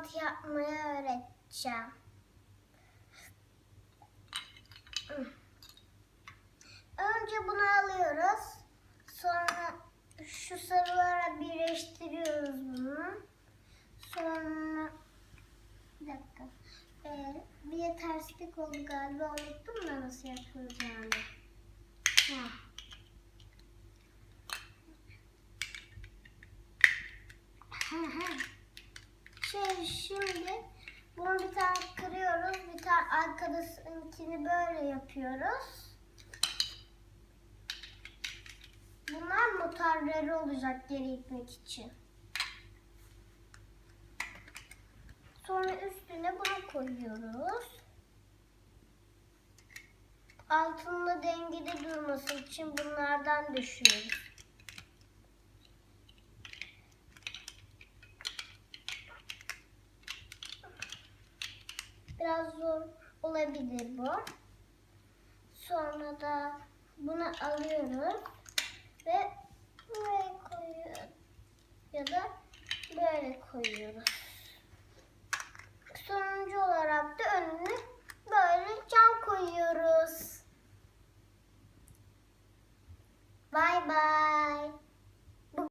bant yapmayı öğreteceğim. Önce bunu alıyoruz. Sonra şu sarılara birleştiriyoruz bunu. Sonra bir dakika. Ee, bir terslik oldu galiba. Unuttum da nasıl yapılacağını. Heh. Şey şimdi bunu bir tane kırıyoruz. Bir tane arkadakini böyle yapıyoruz. Bunlar motorları olacak geri itmek için. Sonra üstüne bunu koyuyoruz. Altında dengede durması için bunlardan düşüyoruz. Biraz zor olabilir bu. Sonra da bunu alıyoruz ve buraya koyuyoruz ya da böyle koyuyoruz. Sonuncu olarak da önüne böyle cam koyuyoruz. Bye bye.